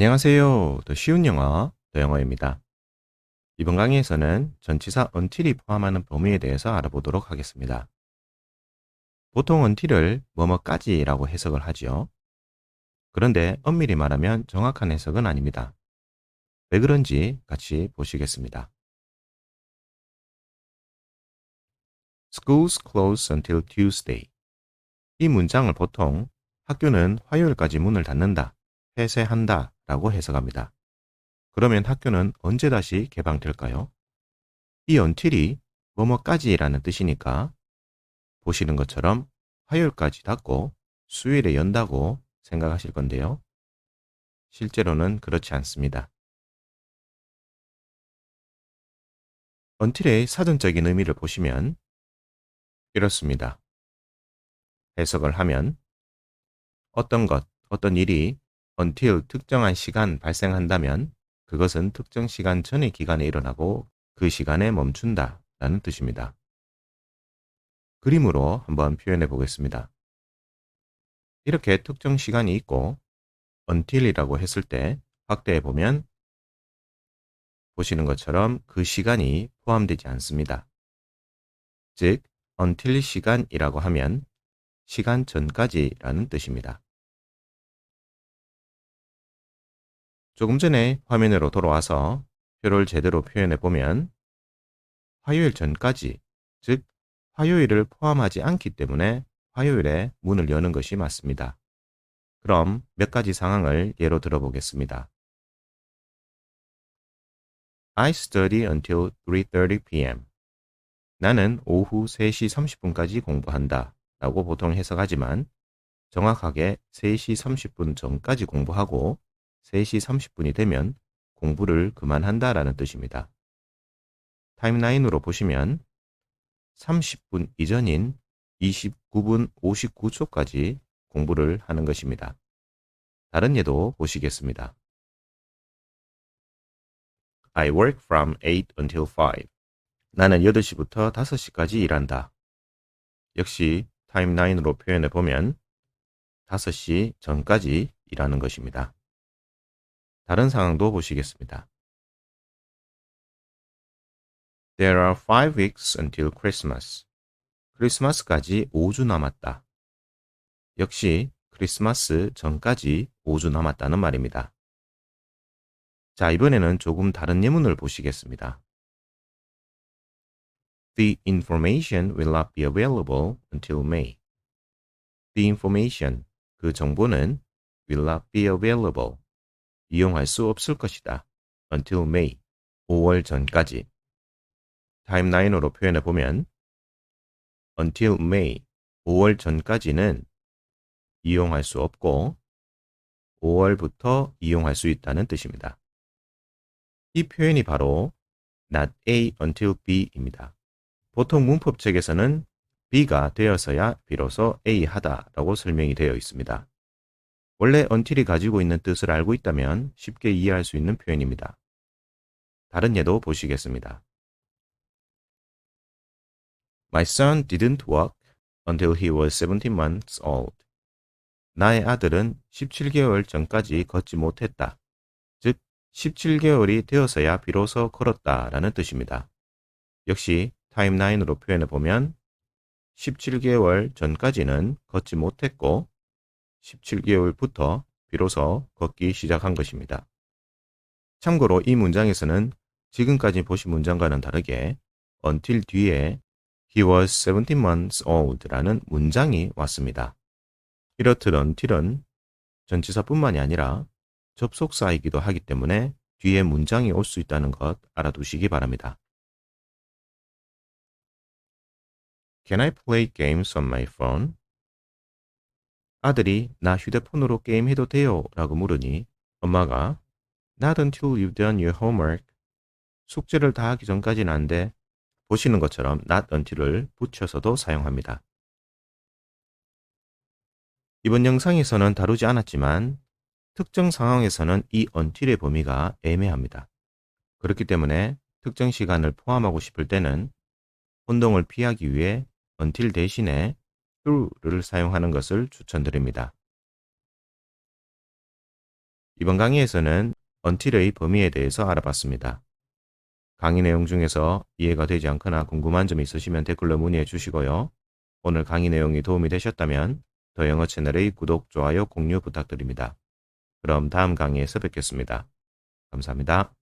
안녕하세요. 더 쉬운 영어, 더 영어입니다. 이번 강의에서는 전치사 until이 포함하는 범위에 대해서 알아보도록 하겠습니다. 보통 until을 뭐뭐까지라고 해석을 하지요. 그런데 엄밀히 말하면 정확한 해석은 아닙니다. 왜 그런지 같이 보시겠습니다. Schools close until Tuesday. 이 문장을 보통 학교는 화요일까지 문을 닫는다, 폐쇄한다 라고 해석합니다. 그러면 학교는 언제 다시 개방될까요? 이 until이 뭐뭐까지라는 뜻이니까 보시는 것처럼 화요일까지 닫고 수요일에 연다고 생각하실 건데요. 실제로는 그렇지 않습니다. until의 사전적인 의미를 보시면 이렇습니다. 해석을 하면 어떤 것, 어떤 일이 until 특정한 시간 발생한다면 그것은 특정 시간 전의 기간에 일어나고 그 시간에 멈춘다 라는 뜻입니다. 그림으로 한번 표현해 보겠습니다. 이렇게 특정 시간이 있고 until이라고 했을 때 확대해 보면 보시는 것처럼 그 시간이 포함되지 않습니다. 즉, until 시간이라고 하면 시간 전까지라는 뜻입니다. 조금 전에 화면으로 돌아와서 표를 제대로 표현해 보면 화요일 전까지, 즉 화요일을 포함하지 않기 때문에 화요일에 문을 여는 것이 맞습니다. 그럼 몇 가지 상황을 예로 들어보겠습니다. I study until 3.30 p.m. 나는 오후 3시 30분까지 공부한다 라고 보통 해석하지만 정확하게 3시 30분 전까지 공부하고 3시 30분이 되면 공부를 그만한다 라는 뜻입니다. 타임라인으로 보시면 30분 이전인 29분 59초까지 공부를 하는 것입니다. 다른 예도 보시겠습니다. I work from 8 until 5. 나는 8시부터 5시까지 일한다. 역시 타임라인으로 표현해 보면 5시 전까지 일하는 것입니다. 다른 상황도 보시겠습니다. There are five weeks until Christmas. 크리스마스까지 5주 남았다. 역시 크리스마스 전까지 5주 남았다는 말입니다. 자, 이번에는 조금 다른 예문을 보시겠습니다. The information will not be available until May. The information, 그 정보는 will not be available, 이용할 수 없을 것이다. until May, 5월 전까지. 타임라인으로 표현해 보면 until May, 5월 전까지는 이용할 수 없고 5월부터 이용할 수 있다는 뜻입니다. 이 표현이 바로 not A until B입니다. 보통 문법책에서는 B가 되어서야 비로소 A 하다라고 설명이 되어 있습니다. 원래 until이 가지고 있는 뜻을 알고 있다면 쉽게 이해할 수 있는 표현입니다. 다른 예도 보시겠습니다. My son didn't walk until he was 17 months old. 나의 아들은 17개월 전까지 걷지 못했다. 즉, 17개월이 되어서야 비로소 걸었다 라는 뜻입니다. 역시 타임라인으로 표현해 보면 17개월 전까지는 걷지 못했고 17개월부터 비로소 걷기 시작한 것입니다. 참고로 이 문장에서는 지금까지 보신 문장과는 다르게 until 뒤에 He was 17 months old 라는 문장이 왔습니다. 이렇듯 until은 전치사뿐만이 아니라 접속사이기도 하기 때문에 뒤에 문장이 올 수 있다는 것 알아두시기 바랍니다. Can I play games on my phone? 아들이 나 휴대폰으로 게임해도 돼요? 라고 물으니 엄마가 Not until you've done your homework. 숙제를 다 하기 전까지는 안 돼. 보시는 것처럼 not until을 붙여서도 사용합니다. 이번 영상에서는 다루지 않았지만 특정 상황에서는 이 until의 범위가 애매합니다. 그렇기 때문에 특정 시간을 포함하고 싶을 때는 혼동을 피하기 위해 until 대신에 through를 사용하는 것을 추천드립니다. 이번 강의에서는 until의 범위에 대해서 알아봤습니다. 강의 내용 중에서 이해가 되지 않거나 궁금한 점이 있으시면 댓글로 문의해 주시고요. 오늘 강의 내용이 도움이 되셨다면 더 영어 채널의 구독, 좋아요, 공유 부탁드립니다. 그럼 다음 강의에서 뵙겠습니다. 감사합니다.